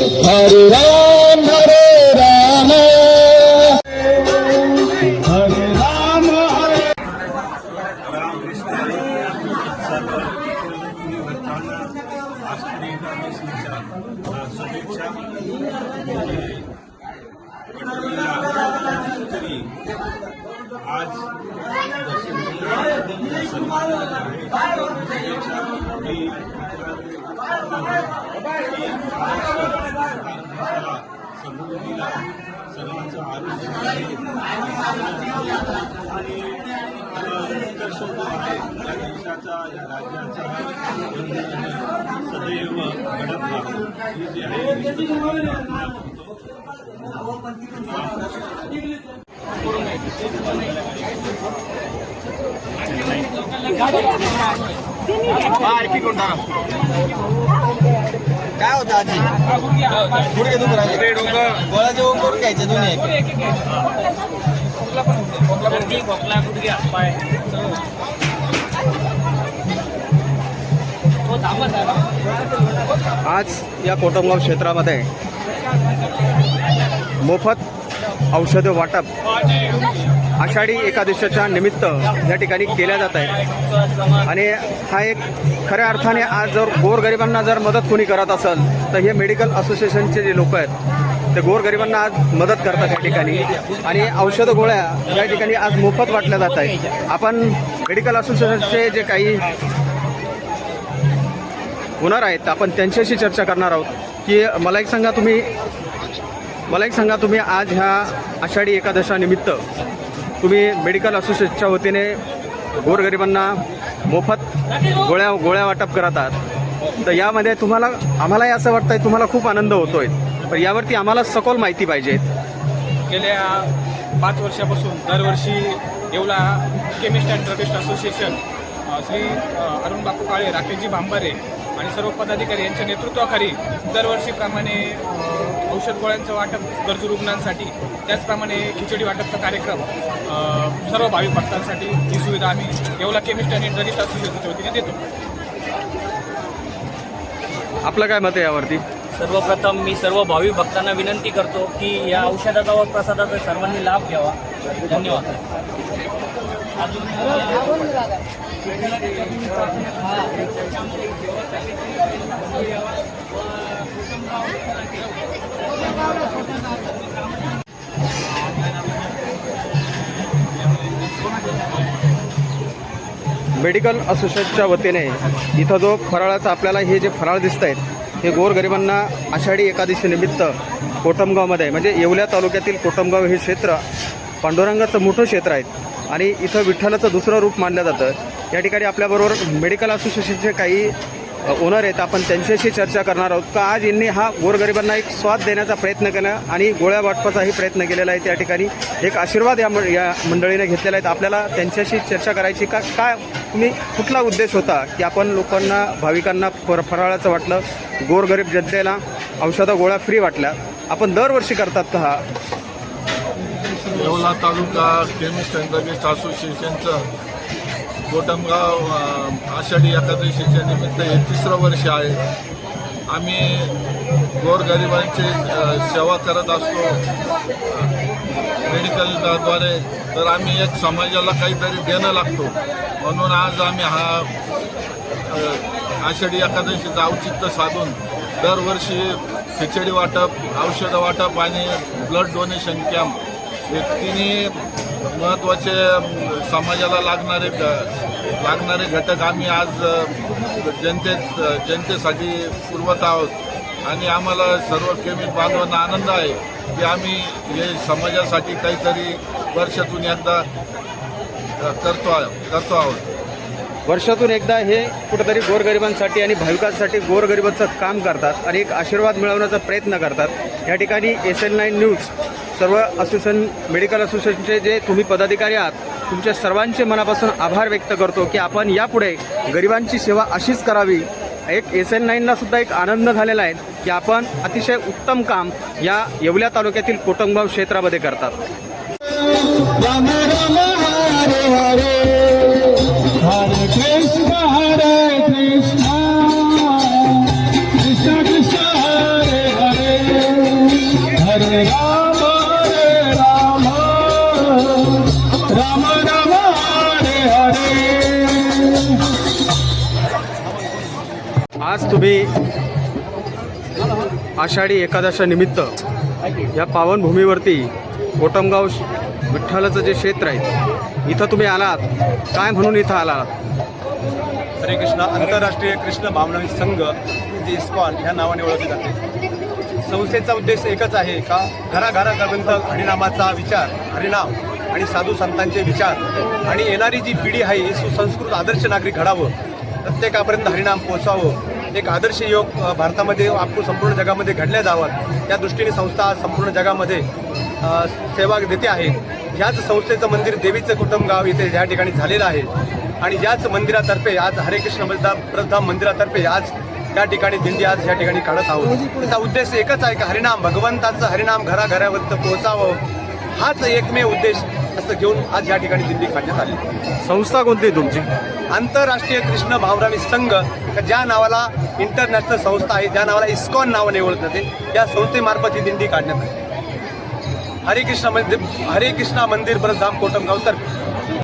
हरे राम हरे राम हरे राम हरे रामकृष्ण सर्व भक्तांना देशाला समृद्धीला सर्वांचं आरोग्य आणि उत्कर्ष आहे या देशाचा या राज्याचा सदैव घडत राहतो ही जी आहे हीच प्रार्थना काय होतं आजी गुडघे दुखू राहिले. ओम करून घ्यायचे दोन्ही आज या कोटमगाव क्षेत्रामध्ये मोफत औषधे वाटप आषाढी एकादशीच्या निमित्त या ठिकाणी केल्या जात आहे आणि हा एक खऱ्या अर्थाने आज जर गोरगरिबांना जर मदत कोणी करत असेल तर हे मेडिकल असोसिएशनचे जे लोक आहेत ते गोरगरिबांना आज मदत करतात या ठिकाणी. आणि औषध गोळ्या या ठिकाणी आज मोफत वाटल्या जात आहेत. आपण मेडिकल असोसिएशनचे जे काही होणार आहेत आपण त्यांच्याशी चर्चा करणार आहोत. की मला एक सांगा तुम्ही मला एक सांगा तुम्ही आज ह्या आषाढी एकादशानिमित्त तुम्ही मेडिकल असोसिएशनच्या वतीने गोरगरिबांना मोफत गोळ्या गोळ्या वाटप करत आहात. तर यामध्ये तुम्हाला आम्हालाही असं वाटतंय तुम्हाला खूप आनंद होतोय. पण यावरती आम्हाला सखोल माहिती पाहिजे. गेल्या पाच वर्षापासून दरवर्षी Yeola chemist and druggist association Shri Arun Bapu Kale Rakeshji Bhambare आणि सर्व पदाधिकारी यांच्या नेतृत्वाखाली दरवर्षीप्रमाणे औषध गोळ्यांचं वाटप गरजू रुग्णांसाठी त्याचप्रमाणे खिचडी वाटपचा कार्यक्रम सर्व भाविक भक्तांसाठी ही सुविधा आम्ही येवला केमिस्ट अँड ड्रगिस्ट असोसिएशनच्या वतीने देतो. आपलं काय मत आहे यावरती? सर्वप्रथम मी सर्व भाविक भक्तांना विनंती करतो की या औषधाचा व प्रसादाचा सर्वांनी लाभ घ्यावा. धन्यवाद. मेडिकल असोसिएशनच्या वतीने इथं जो फराळाचा आपल्याला हे जे फराळ दिसत आहेत हे गोरगरिबांना आषाढी एकादशी निमित्त कोटमगावमध्ये म्हणजे येवल्या तालुक्यातील कोटमगाव हे क्षेत्र पांडुरंगाचं मोठं क्षेत्र आहे. आणि इथं विठ्ठलाचं दुसरं रूप मानलं जातं. या ठिकाणी आपल्याबरोबर मेडिकल असोसिएशनचे काही ओनर आहेत. आपण त्यांच्याशी चर्चा करणार आहोत. का आज यांनी हा गोरगरिबांना एक स्वाद देण्याचा प्रयत्न केला आणि गोळ्या वाटपाचाही प्रयत्न केलेला आहे त्या ठिकाणी. एक आशीर्वाद या या मंडळीने घेतलेला आहे. आपल्याला त्यांच्याशी चर्चा करायची का? काय तुम्ही कुठला उद्देश होता की आपण लोकांना भाविकांना फर फराळाचं वाटलं गोरगरीब जनतेला औषधं गोळ्या फ्री वाटल्या? आपण दरवर्षी करतात का हा? Yeola taluka chemist and druggist असोसिएशनचं Gotamgaon Ashadhi एकादशीच्या निमित्त हे तिसरं वर्ष आहे. आम्ही गोरगरिबांची सेवा करत असतो मेडिकलद्वारे तर आम्ही एक समाजाला काहीतरी देणं लागतो. म्हणून आज आम्ही हा आषाढी एकादशीचं औचित्य साधून दरवर्षी खिचडी वाटप औषधं वाटप आणि ब्लड डोनेशन कॅम्प व्यक्तीने महत्त्वाचे समाजाला लागणारे लागणारे घटक आम्ही आज जनते जनतेसाठी पुरवत आहोत. आणि आम्हाला सर्व केमिक बांधवांना आनंद आहे की आम्ही हे समाजासाठी काहीतरी वर्षातून एकदा करतो करतो आहोत. वर्षातून एकदा हे कुठंतरी गोरगरिबांसाठी आणि भाविकांसाठी गोरगरिबांचं काम करतात आणि एक आशीर्वाद मिळवण्याचा प्रयत्न करतात. या ठिकाणी एस एल नाईन न्यूज सर्व असोसिएशन मेडिकल असोसिएशनचे जे तुम्ही पदाधिकारी आहात तुमच्या सर्वांचे मनापासून आभार व्यक्त करतो की आपण यापुढे गरिबांची सेवा अशीच करावी. एक एस एन नाईनला सुद्धा एक आनंद झालेला आहे की आपण अतिशय उत्तम काम या येवल्या तालुक्यातील कोटमगाव क्षेत्रामध्ये करतात. राम राम हरे हरे आज तुम्ही आषाढी एकादशा निमित्त या पावनभूमीवरती कोटमगाव विठ्ठलाचं जे क्षेत्र आहे इथं तुम्ही आलात. काय म्हणून इथं आलात? हरे कृष्ण आंतरराष्ट्रीय कृष्ण भावनावी संघ जे इस्कॉन ह्या नावाने ओळखले जाते. संस्थेचा उद्देश एकच आहे का? घराघरा हरिनामाचा विचार हरिनाम. आणि साधू संतांचे विचार आणि येणारी जी पिढी आहे ही सुसंस्कृत आदर्श नागरिक घडावं प्रत्येकापर्यंत हरिनाम पोहोचावं एक आदर्श योग भारतामध्ये आपण संपूर्ण जगामध्ये घडल्या जावं त्या दृष्टीने संस्था आज संपूर्ण जगामध्ये सेवा देते आहे. ह्याच संस्थेचं मंदिर देवीचं कुटुंब गाव इथे या ठिकाणी झालेलं आहे. आणि याच मंदिरातर्फे आज हरे कृष्ण प्रधाम प्रधाम मंदिरातर्फे आज या ठिकाणी दिंडी आज या ठिकाणी काढत आहोत. त्याचा उद्देश एकच आहे का हरिनाम भगवंताचं हरिनाम घराघरापर्यंत पोहोचावं? हाच एकमेव उद्देश. असं घेऊन आज या ठिकाणी दिंडी काढण्यात आली. संस्था कोणती आहे तुमची? आंतरराष्ट्रीय कृष्ण भावरावी संघ ज्या नावाला इंटरनॅशनल संस्था आहे ज्या नावाला इस्कॉन नावाने ओळखलं जाते या संस्थेमार्फत ही दिंडी काढण्यात आली. हरे कृष्ण मंदिर हरे कृष्णा मंदिर परतधाम कोटमगाव तर